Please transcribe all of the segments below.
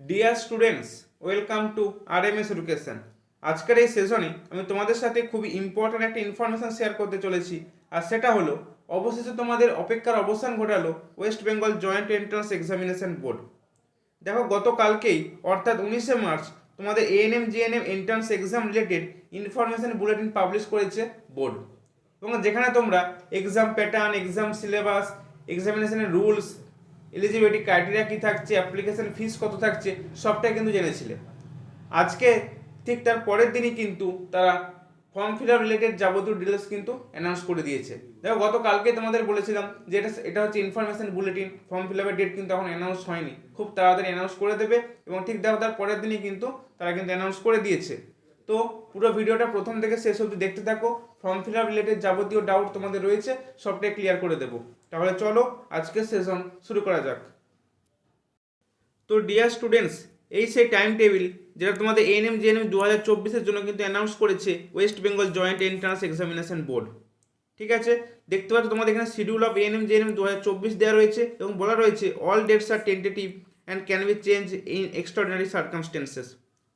Dear students welcome to R M S education আজকের এই সেশনে আমি তোমাদের সাথে খুবই ইম্পর্ট্যান্ট একটা ইনফরমেশন শেয়ার করতে চলেছি। আর সেটা হলো, অবশেষে তোমাদের অপেক্ষার অবসান ঘটালো West Bengal joint entrance examination board দেখো, গতকালকেই, অর্থাৎ উনিশে মার্চ, তোমাদের ANM GNM entrance exam related information bulletin publish করেছে বোর্ড এবং যেখানে তোমরা এক্সাম প্যাটার্ন এক্সাম সিলেবাস এক্সামিনেশনের রুলস এলিজিবিলিটি ক্রাইটেরিয়া কী থাকছে? অ্যাপ্লিকেশন ফিস কত থাকছে? সবটাই কিন্তু জেনেছিলে। আজকে ঠিক তার পরের দিনই কিন্তু তারা ফর্ম ফিল আপ রিলেটেড যাবতীয় ডিটেলস কিন্তু অ্যানাউন্স করে দিয়েছে। দেখো, গতকালকে তোমাদের বলেছিলাম যে এটা এটা হচ্ছে ইনফরমেশন বুলেটিন ফর্ম ফিল আপের ডেট কিন্তু এখন অ্যানাউন্স হয়নি। খুব তাড়াতাড়ি অ্যানাউন্স করে দেবে এবং ঠিক দেখো তার পরের দিনই কিন্তু তারা কিন্তু অ্যানাউন্স করে দিয়েছে। তো পুরো ভিডিওটা প্রথম থেকে শেষ অবধি দেখতে থাকো। ফর্ম ফিল আপ রিলেটেড যাবতীয় ডাউট তোমাদের রয়েছে, সবটাই ক্লিয়ার করে দেবো। তাহলে চলো আজকের সেশন শুরু করা যাক। তো ডিয়ার স্টুডেন্টস এই সেই টাইম টেবিল যেটা তোমাদের এএনএম জিএনএম দু হাজার চব্বিশের জন্য কিন্তু অ্যানাউন্স করেছে West Bengal joint entrance examination board ঠিক আছে? দেখতে পাচ্ছ তোমাদের এখানে শিডিউল অফ এএনএম জিএনএম দু হাজার চব্বিশ দেওয়া রয়েছে এবং বলা রয়েছে all dates are tentative and can be change in extraordinary circumstances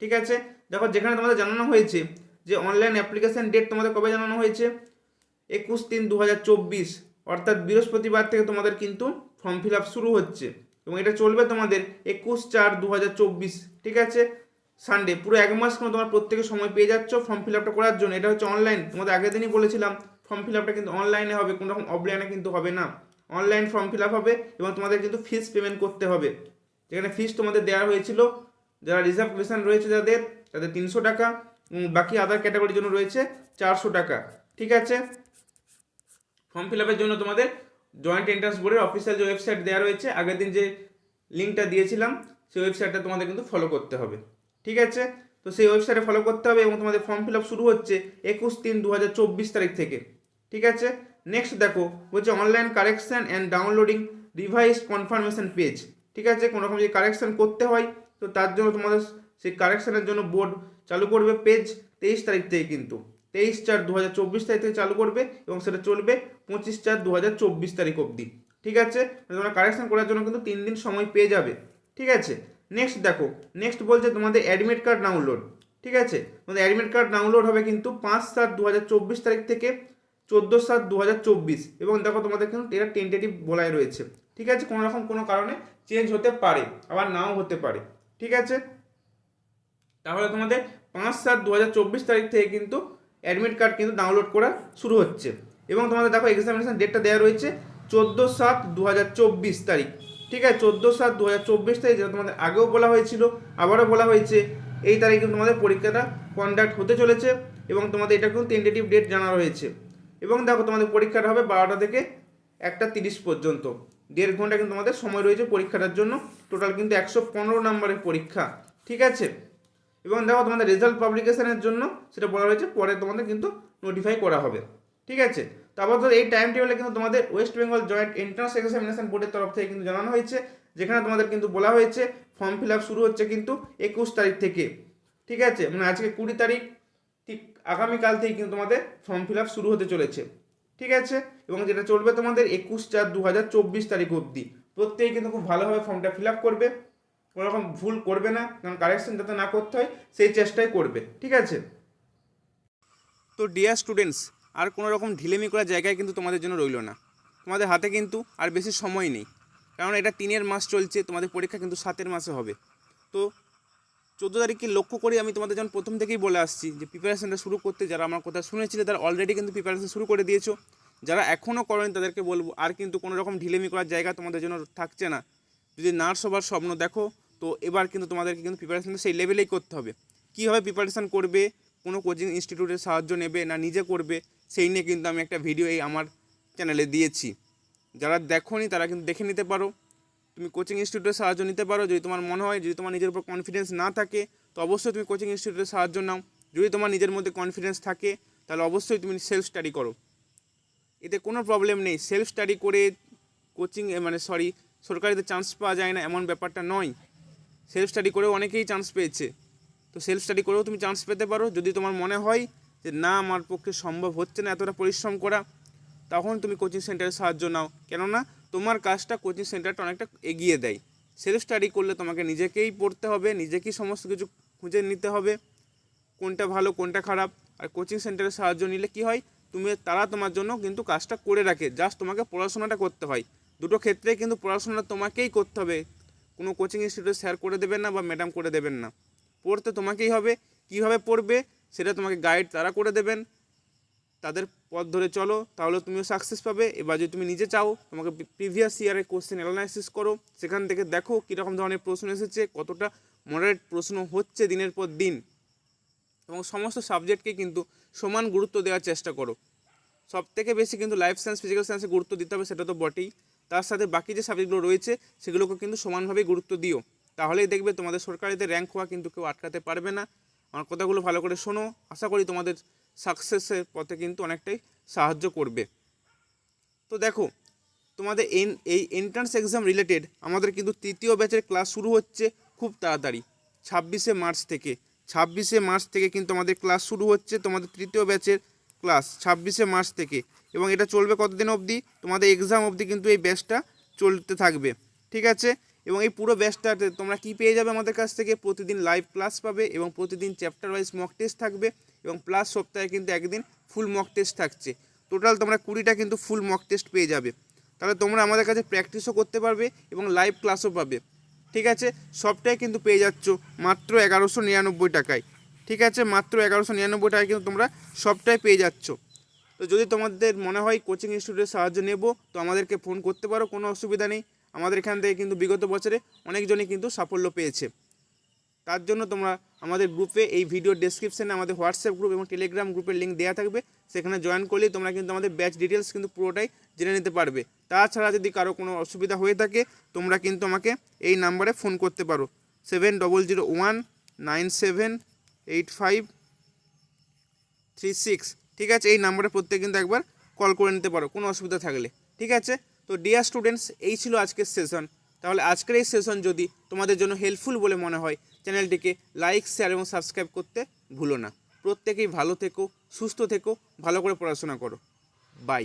ঠিক আছে? দেখো, যেখানে তোমাদের জানানো হয়েছে যে অনলাইন অ্যাপ্লিকেশন ডেট তোমাদের কবে জানানো হয়েছে? একুশ তিন দু অর্থাৎ বৃহস্পতিবার থেকে তোমাদের কিন্তু ফর্ম ফিল আপ শুরু হচ্ছে। এবং এটা চলবে তোমাদের একুশ চার দু ঠিক আছে? সানডে পুরো এক মাস কোনো তোমার প্রত্যেকে সময় পেয়ে যাচ্ছ ফর্ম ফিল করার জন্য। এটা হচ্ছে অনলাইন তোমাদের আগের দিনই বলেছিলাম ফর্ম ফিল আপটা কিন্তু অনলাইনে হবে, কোনো রকম অফলাইনে কিন্তু হবে না। অনলাইন ফর্ম ফিল আপ হবে এবং তোমাদের কিন্তু ফিস পেমেন্ট করতে হবে। যেখানে ফিস তোমাদের দেওয়া হয়েছিল, যারা রিজার্ভেশন রয়েছে যাদের, তাদের তিনশো টাকা বাকি আদার ক্যাটাগরির জন্য রয়েছে চারশো টাকা। ঠিক আছে? ফর্ম ফিল আপের জন্য তোমাদের জয়েন্ট এন্ট্রান্স বোর্ডের অফিসিয়াল যে ওয়েবসাইট দেওয়া রয়েছে, আগের দিন যে লিঙ্কটা দিয়েছিলাম, সেই ওয়েবসাইটটা তোমাদের কিন্তু ফলো করতে হবে। ঠিক আছে? তো সেই ওয়েবসাইটে ফলো করতে হবে এবং তোমাদের ফর্ম ফিল আপ শুরু হচ্ছে একুশ তিন দু হাজার চব্বিশ তারিখ থেকে। ঠিক আছে? নেক্সট দেখো, বলছে online correction and downloading revised confirmation page ঠিক আছে? কোনো রকম যদি কারেকশান করতে হয়, তো তার জন্য তোমাদের সেই কারেকশানের জন্য বোর্ড চালু করবে পেজ তেইশ তারিখ থেকে কিন্তু। তেইশ চার দু হাজার চব্বিশ তারিখ থেকে চালু করবে এবং সেটা চলবে পঁচিশ চার দু হাজার চব্বিশ তারিখ অবধি। ঠিক আছে? তোমরা কারেকশন করার জন্য কিন্তু তিন দিন সময় পেয়ে যাবে। ঠিক আছে? নেক্সট দেখো নেক্সট বলছে তোমাদের অ্যাডমিট কার্ড ডাউনলোড ঠিক আছে? তোমাদের অ্যাডমিট কার্ড ডাউনলোড হবে কিন্তু পাঁচ সাত দু হাজার চব্বিশ তারিখ থেকে চোদ্দ সাত দু হাজার চব্বিশ। এবং দেখো তোমাদের কিন্তু এটা টেন্টেটিভ বলাই রয়েছে। ঠিক আছে? কোনো রকম কোনো কারণে চেঞ্জ হতে পারে, আবার নাও হতে পারে। ঠিক আছে? তাহলে তোমাদের পাঁচ সাত দু তারিখ থেকে কিন্তু অ্যাডমিট কার্ড কিন্তু ডাউনলোড করা শুরু হচ্ছে। এবং তোমাদের দেখো এক্সামিনেশন ডেটটা দেওয়া রয়েছে চোদ্দ সাত দু তারিখ। ঠিক আছে? চোদ্দ সাত দু তারিখ যেটা তোমাদের আগেও বলা হয়েছিল, আবারও বলা হয়েছে। এই তারিখে তোমাদের পরীক্ষাটা কন্ডাক্ট হতে চলেছে এবং তোমাদের এটা কিন্তু টেন্টেটিভ ডেট জানা রয়েছে। এবং দেখো তোমাদের পরীক্ষাটা হবে বারোটা থেকে একটা তিরিশ পর্যন্ত। দেড় ঘণ্টা কিন্তু তোমাদের সময় রয়েছে পরীক্ষাটার জন্য। টোটাল কিন্তু একশো পনেরো নম্বরের পরীক্ষা। ঠিক আছে? এবং দেখো তোমাদের রেজাল্ট পাবলিকেশনের জন্য সেটা বলা হয়েছে, পরে তোমাদের কিন্তু নোটিফাই করা হবে। ঠিক আছে? তারপর তো এই টাইম টেবিলে কিন্তু তোমাদের West Bengal joint entrance examination বোর্ডের তরফ থেকে কিন্তু জানানো হয়েছে, যেখানে তোমাদের কিন্তু বলা হয়েছে ফর্ম ফিল আপ শুরু হচ্ছে কিন্তু একুশ তারিখ থেকে। ঠিক আছে? মানে আজকে কুড়ি তারিখ, ঠিক আগামীকাল থেকে কিন্তু তোমাদের ফর্ম ফিল আপ শুরু হতে চলেছে। ঠিক আছে? এবং যেটা চলবে তোমাদের একুশ চার দু হাজার চব্বিশ তারিখ অবধি। প্রত্যেকে কিন্তু খুব ভালোভাবে ফর্মটা ফিল আপ করবে। কোনো রকম ভুল করবে না, কারণ কারেকশন যাতে না করতে হয়, সেই চেষ্টাই করবে, ঠিক আছে? তো ডিয়ার স্টুডেন্টস আর কোনো রকম ঢিলেমি করার জায়গায় কিন্তু তোমাদের জন্য রইল না। তোমাদের হাতে কিন্তু আর বেশি সময় নেই, কারণ এটা তিনের মাস চলছে, তোমাদের পরীক্ষা কিন্তু সাতের মাসে হবে। তো চোদ্দ তারিখকে লক্ষ্য করে আমি তোমাদের যখন প্রথম থেকেই বলে আসছি যে প্রিপারেশনটা শুরু করতে, যারা আমার কথা শুনেছিলে, তারা অলরেডি কিন্তু প্রিপারেশন শুরু করে দিয়েছ। যারা এখনও করেনি, তাদেরকে বলব, আর কিন্তু কোনো রকম ঢিলেমি করার জায়গা তোমাদের জন্য থাকছে না। যদি নার্স হবার স্বপ্ন দেখো তো এবার কিন্তু তোমাদেরকে কিন্তু প্রিপারেশনটা সেই লেভেলেই করতে হবে। কীভাবে প্রিপারেশান করবে, কোনো কোচিং ইনস্টিটিউটের সাহায্য নেবে না নিজে করবে, সেই নিয়ে কিন্তু আমি একটা ভিডিও এই আমার চ্যানেলে দিয়েছি। যারা দেখোনি তারা কিন্তু দেখে নিতে পারো। তুমি কোচিং ইনস্টিটিউটের সাহায্য নিতে পারো। যদি তোমার মনে হয়, যদি তোমার নিজের উপর কনফিডেন্স না থাকে, তো অবশ্যই তুমি কোচিং ইনস্টিটিউটের সাহায্য নাও। যদি তোমার নিজের মধ্যে কনফিডেন্স থাকে, তাহলে অবশ্যই তুমি সেলফ স্টাডি করো। এতে কোনো প্রবলেম নেই। সেলফ স্টাডি করে কোচিং মানে সরি সরকারিতে চান্স পাওয়া যায় না, এমন ব্যাপারটা নয়। সেলফ স্টাডি করেও অনেকেই চান্স পেয়েছে। তো সেলফ স্টাডি করেও তুমি চান্স পেতে পারো। যদি তোমার মনে হয় যে, না, আমার পক্ষে সম্ভব হচ্ছে না এতটা পরিশ্রম করা, তখন তুমি কোচিং সেন্টারের সাহায্য নাও। কেননা, তোমার কাজটা কোচিং সেন্টারটা অনেকটা এগিয়ে দেয়। সেলফ স্টাডি করলে তোমাকে নিজেকেই পড়তে হবে, নিজেকেই সমস্ত কিছু খুঁজে নিতে হবে, কোনটা ভালো, কোনটা খারাপ। আর কোচিং সেন্টারের সাহায্য নিলে কি হয়? তুমি, তারা তোমার জন্য কিন্তু কাজটা করে রাখে। জাস্ট তোমাকে পড়াশোনাটা করতে হয়। দুটো ক্ষেত্রে কিন্তু পড়াশোনা তোমাকেই করতে হবে। কোনো কোচিং ইনস্টিটিউটে স্যার করে দেবেন না বা ম্যাডাম করে দেবেন না। পড়তে তোমাকেই হবে। কীভাবে পড়বে সেটা তোমাকে গাইড তারা করে দেবেন। তাদের পথ ধরে চলো, তাহলে তুমিও সাকসেস পাবে। এবার যদি তুমি নিজে চাও, তোমাকে প্রিভিয়াস ইয়ারের কোশ্চেন অ্যানালাইসিস করো। সেখান থেকে দেখো কীরকম ধরনের প্রশ্ন এসেছে, কতটা মডারেট প্রশ্ন হচ্ছে দিনের পর দিন। এবং সমস্ত সাবজেক্টকে কিন্তু সমান গুরুত্ব দেওয়ার চেষ্টা করো। সব থেকে বেশি কিন্তু লাইফ সায়েন্স ফিজিক্যাল সায়েন্সে গুরুত্ব দিতে হবে, সেটা তো বটেই। তার সাথে বাকি যে সাবজেক্টগুলো রয়েছে, সেগুলোকে কিন্তু সমানভাবে গুরুত্ব দিও। তাহলেই দেখবে তোমাদের সরকারিতে র্যাঙ্ক হওয়া কিন্তু কেউ আটকাতে পারবে না। আমার কথাগুলো ভালো করে শোনো। আশা করি তোমাদের সাকসেসের পথে কিন্তু অনেকটাই সাহায্য করবে। তো দেখো, তোমাদের এন এই এন্ট্রান্স এক্সাম রিলেটেড আমাদের কিন্তু তৃতীয় ব্যাচের ক্লাস শুরু হচ্ছে খুব তাড়াতাড়ি। ছাব্বিশে মার্চ থেকে। ছাব্বিশে মার্চ থেকে কিন্তু আমাদের ক্লাস শুরু হচ্ছে তোমাদের তৃতীয় ব্যাচের ক্লাস ছাব্বিশে মার্চ থেকে। এবং এটা চলবে কতদিন অবধি? তোমাদের এক্সাম অবধি কিন্তু এই ব্যাচটা চলতে থাকবে। ঠিক আছে? এবং এই পুরো ব্যাচটাতে তোমরা কি পেয়ে যাবে আমাদের কাছ থেকে? প্রতিদিন লাইভ ক্লাস পাবে এবং প্রতিদিন চ্যাপ্টার ওয়াইজ মক টেস্ট থাকবে এবং প্লাস সপ্তাহে কিন্তু একদিন ফুল মক টেস্ট থাকছে। টোটাল তোমরা কুড়িটা কিন্তু ফুল মক টেস্ট পেয়ে যাবে। তাহলে তোমরা আমাদের কাছে প্র্যাকটিসও করতে পারবে এবং লাইভ ক্লাসও পাবে। ঠিক আছে? সবটাই কিন্তু পেয়ে যাচ্ছ মাত্র এগারোশো নিরানব্বই টাকায়। ঠিক আছে? মাত্র এগারোশো নিরানব্বই টাকায় কিন্তু তোমরা সবটাই পেয়ে যাচ্ছ। তো যদি তোমাদের মনে হয় কোচিং ইনস্টিটিউটের সাহায্য নেব, তো আমাদেরকে ফোন করতে পারো, কোনো অসুবিধা নেই। আমাদের এখান থেকে কিন্তু বিগত বছরে অনেকজনই কিন্তু সাফল্য পেয়েছে। তার জন্য তোমরা আমাদের গ্রুপে এই ভিডিও ডেসক্রিপশানে আমাদের হোয়াটসঅ্যাপ গ্রুপ এবং টেলিগ্রাম গ্রুপের লিঙ্ক দেওয়া থাকবে। সেখানে জয়েন করলেই তোমরা কিন্তু আমাদের ব্যাচ ডিটেলস কিন্তু পুরোটাই জেনে নিতে পারবে। তাছাড়া যদি কারও কোনো অসুবিধা হয়ে থাকে, তোমরা কিন্তু আমাকে এই নাম্বারে ফোন করতে পারো। Seven double zero one nine seven eight five three six. ঠিক আছে? এই নাম্বারে প্রত্যেক কিন্তু একবার কল করে নিতে পারো, কোনো অসুবিধা থাকলে। ঠিক আছে? তো ডিয়ার স্টুডেন্টস এই ছিল আজকের সেশন তাহলে আজকের এই সেশন যদি তোমাদের জন্য হেল্পফুল বলে মনে হয়, চ্যানেলটিকে লাইক শেয়ার এবং সাবস্ক্রাইব করতে ভুলো না। প্রত্যেকেই ভালো থেকো, সুস্থ থেকো, ভালো করে পড়াশোনা করো। বাই